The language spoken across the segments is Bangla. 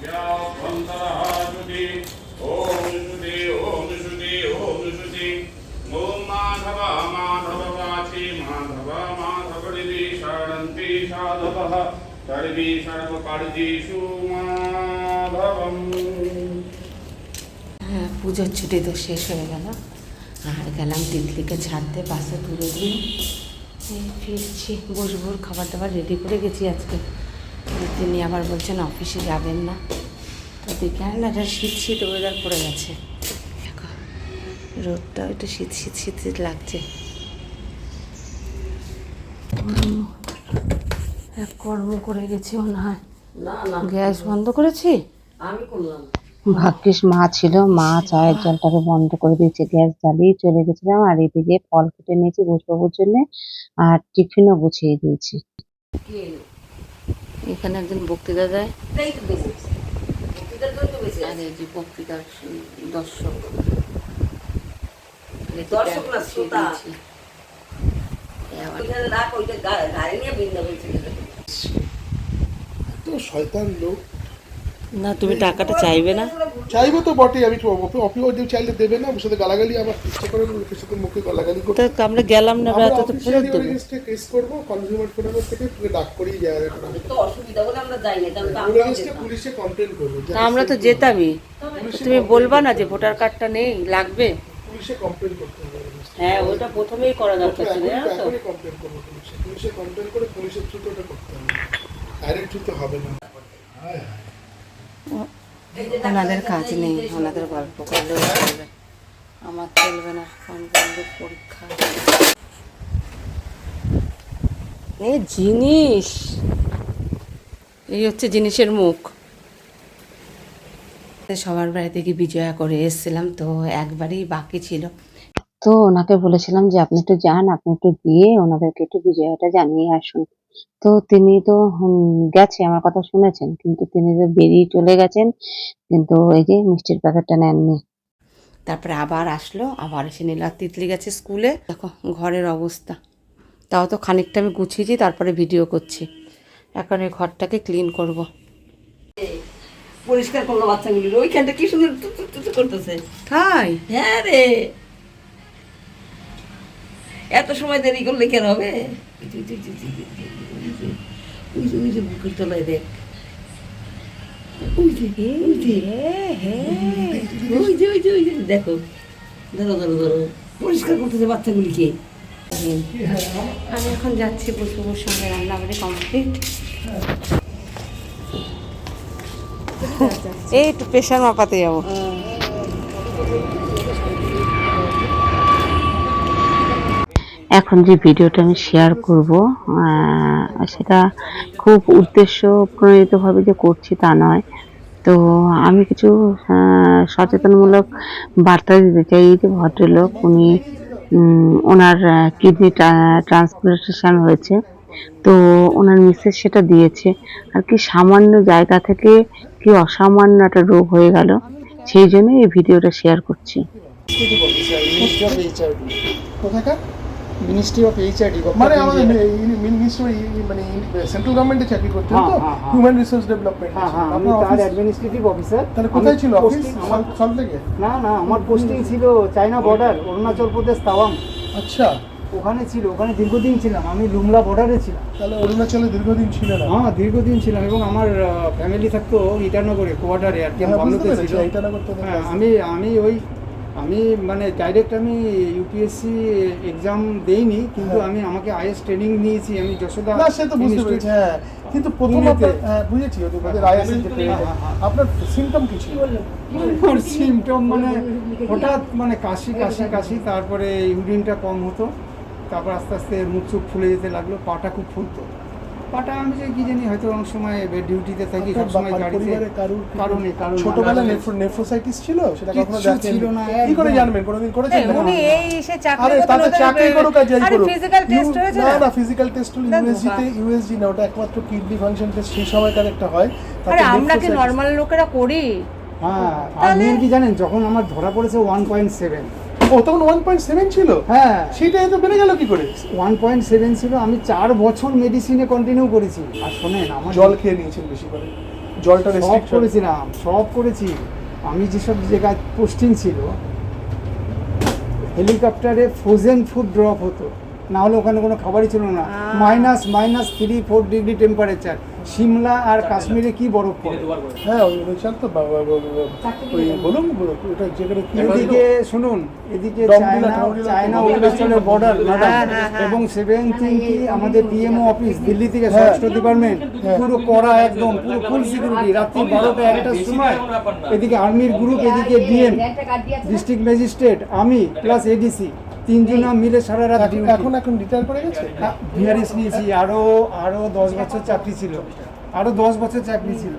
व्याभ्यन्तरः श्रुति ॐ श्रुति ॐ श्रुति ॐ श्रुति ॐ माधव माधव वाचि माधव माधवनिधि षडन्ति साधवः सर्वी सर्वकार्येषु माधवम् হ্যাঁ পুজোর ছুটি তো শেষ হয়ে গেল আর গেলাম তিতলিকে ছাড়তে বাসে তুলে দিয়ে এই ফিরছি বসবো খাবার দাবার রেডি করে গেছি আজকে আর তিনি আবার বলছেন অফিসে যাবেন না। তো দেখে না একটা শীত শীত ওয়েদার পড়ে গেছে। দেখো রোদটা একটু শীত শীত শীত শীত লাগছে। কর্ম এক কর্ম করে গেছি মনে হয়। না না। গ্যাস বন্ধ করেছি? আমি করলাম। ভাগ্যিস মা ছিল মা চায়ের জলটাকে বন্ধ করে দিয়েছে গ্যাস জ্বালিয়ে চলে গেছিলাম আর এদিকে ফল কেটে নিয়েছি বসবাবুর জন্য আর টিফিনও গুছিয়ে দিয়েছি? এখানে একজন বক্তৃতা দেয়। আর এই যে বক্তৃতার দর্শক। তো শয়তান লোক না তুমি টাকাটা চাইবে না। চাইব তো বটে আমি অপি ওই চাইলে দেবে না ওর সাথে গালাগালি আমার ইচ্ছে করে না লোকের সাথে মুখে গালাগালি করতে। তো আমরা গেলাম না আমরা তো ফেরত দেবো। কেস করব কনজিউমার ফোরামের থেকে তোকে ডাক করেই যাওয়া যাবে তো অসুবিধা বলে আমরা যাই না কারণ তো ওর আমরাও against এ যেতাম। পুলিশে কমপ্লেন করব তা আমরা তো যেতামই। তুমি বলবা না যে ভোটার কার্ডটা নেই লাগবে? পুলিশে কমপ্লেন করতে হবে। হ্যাঁ ওটা প্রথমেই করা দরকার ছিল জানো তো? কমপ্লেন করব পুলিশে। পুলিশে কমপ্লেন করে পুলিশের থ্রুতে ওটা করতে হবে। ডাইরেক্ট থ্রুতে হবে না। হায় হায়। ওনাদের কাজ নেই, ওনাদের গল্প চলবে। আমার চলবে না কারণ বন্ধুর পরীক্ষা। এ জিনিস! এই হচ্ছে জিনিসের মুখ। সবার বাড়িতে গিয়ে বিজয়া করে এসেছিলাম, তো একবারই বাকি ছিল। তো ওনাকে বলেছিলাম যে, আপনি একটু যান, আপনি একটু গিয়ে ওনাদেরকে একটু বিজয়াটা জানিয়ে আসুন। তো তিনি তো গেছে আমার কথা শুনেছেন কিন্তু তিনি তো বেরিয়ে চলে গেছেন কিন্তু ওই যে মিষ্টির প্যাকেটটা নেননি। তারপরে আবার আসলো আবার এসে নিল আর তিতলি গেছে স্কুলে। দেখো ঘরের অবস্থা। তাও তো খানিকটা আমি গুছিয়েছি তারপরে ভিডিও করছি। এখন এই ঘরটাকে ক্লিন করব। পরিষ্কার করল বাচ্চাগুলির ওইখানটা কি সুন্দর করতেছে। তাই? হ্যাঁ রে। এত সময় দেরি করলে কেন হবে? ওই যে, ওই যে বুকের তলায় দেখ ওই যে ওই যে ওই যে ওই যে ওই যে দেখো ধরো ধরো ধরো পরিষ্কার করতেছে বাচ্চাগুলিকে আমি এখন যাচ্ছি সঙ্গে রান্না কমপ্লিট এই একটু প্রেশার মাপাতে যাব এখন যে ভিডিওটা আমি শেয়ার করব সেটা খুব উদ্দেশ্য প্রণোদিতভাবে যে করছি তা নয়। তো আমি কিছু সচেতনমূলক বার্তা দিতে চাই এই যে ভদ্রলোক উনি ওনার কিডনি ট্রান্সপ্লান্টেশন হয়েছে। তো ওনার মিসেস সেটা দিয়েছে। আর কি সামান্য জায়গা থেকে কি অসামান্য একটা রোগ হয়ে গেল সেই জন্য এই ভিডিওটা শেয়ার করছি। কোথাকার? মিনিস্ট্রি অফ এইচআরডি মানে আমাদের মিনিস্ট্রি মানে সেন্ট্রাল গভর্নমেন্টে চাকরি করতেন তো হ্যাঁ, হ্যাঁ, হ্যাঁ। হিউম্যান রিসোর্স ডেভেলপমেন্ট হ্যাঁ হ্যাঁ আমি তার অ্যাডমিনিস্ট্রেটিভ অফিসার তাহলে কোথায় ছিল অফিস আমার সল্ট থেকে? না না আমার পোস্টিং ছিল চায়না বর্ডার অরুণাচল প্রদেশ তাওয়াং আচ্ছা। ওখানে ছিল ওখানে দীর্ঘদিন ছিলাম আমি লুমলা বর্ডারে ছিলাম। তাহলে অরুণাচলে দীর্ঘদিন ছিল না? হ্যাঁ দীর্ঘদিন ছিলাম এবং আমার ফ্যামিলি থাকতো ইটানগরে কোয়ার্টারে আর কি হ্যাঁ, ছিল ইটানগর হ্যাঁ আমি আমি ওই আমি মানে ডাইরেক্ট আমি ইউপিএসসি এক্সাম দেইনি কিন্তু হ্যাঁ। আমি আমাকে আইএস ট্রেনিং নিয়েছি আমি যশোদা না সে তো বুঝতে পেরেছি হ্যাঁ কিন্তু প্রথম। আপনার হ্যাঁ বুঝেছি ওদের হ্যাঁ, হ্যাঁ। আপনার সিমটম কি ছিল আমার সিমটম মানে হঠাৎ মানে কাশি কাশি কাশি তারপরে ইউরিনটা কম হতো তারপর আস্তে আস্তে মুখ চুখ ফুলে যেতে লাগল পাটা খুব ফুলতো পাটা আমি যে কি জানি হয়তো অনেক সময় ডিউটিতে থাকি সবসময় বাবার গাড়িতে কারুর কারণে কারণ ছোটবেলায় নেফ্রোসাইটিস ছিল? সেটা কখনো দেখেন ছিল না, কি করে জানবেন? কোনোদিন করেছেন উনি এই এসে চাকরি আরে তাতে চাকরি করুক আর যাই করুক। test ইউ- হয়েছে না না? না ফিজিক্যাল টেস্ট হলো ইউএসজি তে ইউএসজি না ওটা একমাত্র কিডনি ফাংশন টেস্ট সেই সময়কার একটা হয়। আরে আমরা কি নর্মাল লোকেরা করি? হ্যাঁ আর মেন কি জানেন যখন আমার ধরা পড়েছে ওয়ান পয়েন্ট সেভেন ও তখন 1.7 ছিল? হ্যাঁ। সেটা এত বেড়ে গেল কি করে? ওয়ান পয়েন্ট সেভেন ছিল আমি চার বছর মেডিসিনে কন্টিনিউ করেছি। আর শোনেন আমার জল খেয়ে নিয়েছেন বেশি করে জলটা সব করেছিলাম সব করেছি। আমি যেসব জায়গায় পোস্টিং ছিল হেলিকপ্টারে ফ্রোজেন ফুড ড্রপ হতো। না হলে ওখানে কোনো খাবারই ছিল না। Minus minus three four degree temperature Shimla আর কাশ্মীরে কি বরফ পড়ে? হ্যাঁ ওই ওইখান তো ওই বলুন ওটা যেখানে কি? এদিকে শুনুন এদিকে চায়না চায়না অরুণাচলের বর্ডার এবং সেভেন্টিন কি আমাদের পিএমও অফিস দিল্লি থেকে স্বরাষ্ট্র ডিপার্টমেন্ট পুরো কড়া একদম পুরো ফুল সিকিউরিটি রাত্রি বারোটা একটার সময় এদিকে আর্মির গ্রুপ এদিকে ডিএম ডিস্ট্রিক্ট ম্যাজিস্ট্রেট আমি প্লাস এডিসি তিনজন মিলে সারা রাত এখন এখন এখন রিটায়ার করে গেছে? বিহারিস নিয়েছি আরও আরও দশ বছর চাকরি ছিল। আরও দশ বছর চাকরি ছিল।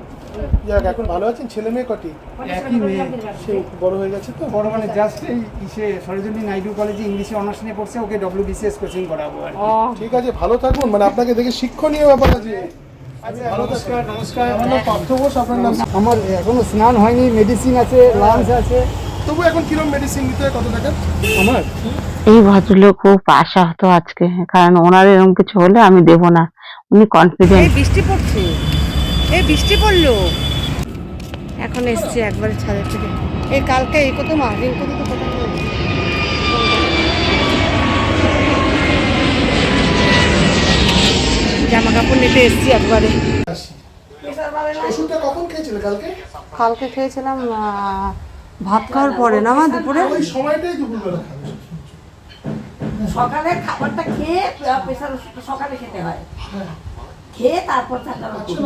যাক এখন ভালো আছেন? ছেলে মেয়ে কটি? একই মেয়ে। সে বড় হয়ে গেছে তো? বড় মানে জাস্ট এই ইসে সরোজিনী নাইডু কলেজে ইংলিশে অনার্স নিয়ে পড়ছে ওকে ডব্লিউবিসিএস কোচিং করাবো আর ঠিক আছে ভালো থাকুন। মানে আপনাকে দেখে শিক্ষণীয় ব্যাপার আছে। আচ্ছা আমার এখনও স্নান হয়নি মেডিসিন আছে লাঞ্চ আছে। তবু এখন কিরম মেডিসিন নিতে হয়? কত টাকা? আমার? এই ভদ্রলোক খুব আশাহত আজকে কারণ ওনার এরকম কিছু হলে আমি দেব না। উনি কনফিডেন্ট বৃষ্টি পড়ছে। এই বৃষ্টি পড়ল। এখন এসছি একবারে ছাদের থেকে। এই কালকে এই কত মা এই কত তো কথা। জামা কাপড় নিতে এসছি একবারে। ওষুধটা কখন খেয়েছিলে কালকে? কালকে খেয়েছিলাম ভাত খাওয়ার পরে না মা দুপুরে? ওই সময়টাই দুপুরবেলা খাবে। সকালে খাবারটা খেয়ে প্রেশার ওষুধটা সকালে খেতে হয়। খেয়ে তারপর থাকার আচ্ছা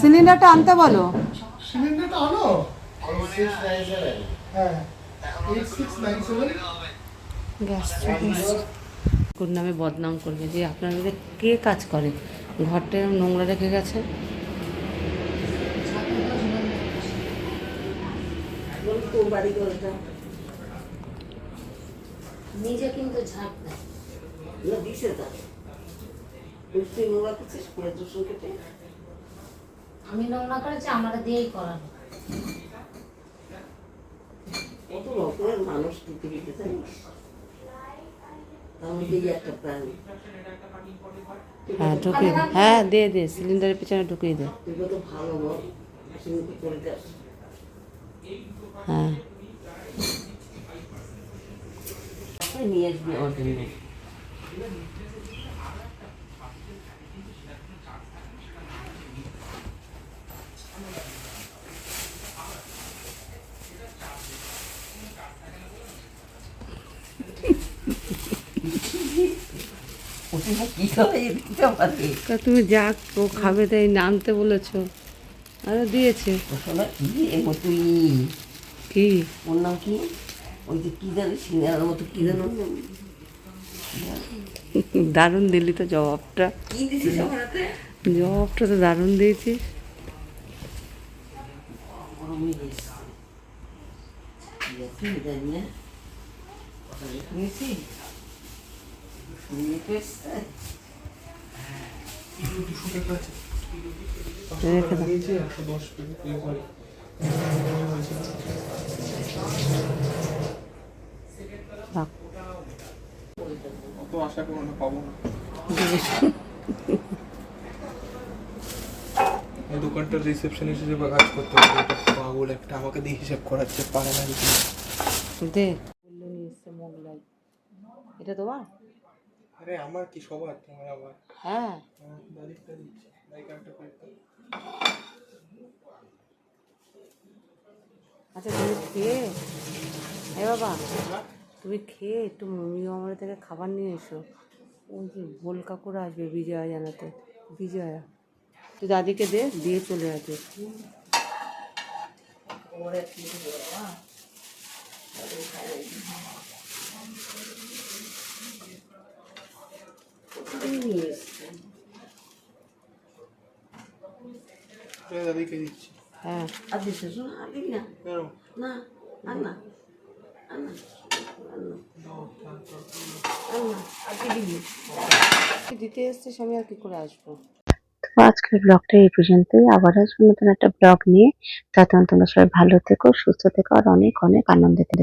সিলিন্ডারটা আনতে বলো। সিলিন্ডারটা আনো। হ্যাঁ গ্যাস কোন নামে বদনাম করবে। যে আপনার মধ্যে কে কাজ করে? ঘরটা নোংরা রেখে গেছে? বাড়ি নিজে কিন্তু ঝাঁপ দেয়। না দিছে তা তুই নোংরা করছিস? কেটে? আমি নোংরা করেছি আমার দিয়েই করানো। কত রকমের মানুষ পৃথিবীতে জানিস হ্যাঁ ঢুকিয়ে দে। হ্যাঁ দিয়ে দে সিলিন্ডারের পিছনে ঢুকিয়ে দে। করে হ্যাঁ। নিয়ে আসবি আমার জন্য তুমি যা ও খাবে তাই নামতে বলেছ। আরে দিয়েছে। কি? ওর নাম কি? ওই যে কি জানি সিঙ্গার মতো কি জানো দারুণ দিলি তো জবাবটা। জবাবটা তো দারুণ দিয়েছিস রেখে দাও দিয়েছি একশো দশ সরি রাখ। অত আশা করো না পাবো না। এই দোকানটার রিসেপশনিস্ট হিসেবে কাজ করতে হবে এটা পাগল একটা আমাকে দিয়ে হিসাব করাচ্ছে পারে না দে। বলল নিয়ে এসছে মোগলাই। এটা তোমার? আরে আমার কি সবার তোমার আমার হ্যাঁ। হ্যাঁ, দাদিরটা দিচ্ছি। আচ্ছা তুমি খেয়ে এ বাবা। তুমি খেয়ে একটু মমি আমার থেকে খাবার নিয়ে এসো। ওই যে ভোল কাকুরা আসবে বিজয়া জানাতে। বিজয়া তুই দাদিকে দে দিয়ে চলে আসবে হ্যাঁ। আর শোন না? না আর না। আমি আর কি করে আসব? তো আজকের ব্লগটা এই পর্যন্তই। আবার আসব নতুন একটা ব্লগ নিয়ে। ততক্ষণ তোমরা সবাই ভালো থেকো, সুস্থ থেকো, আর অনেক অনেক আনন্দ থেকো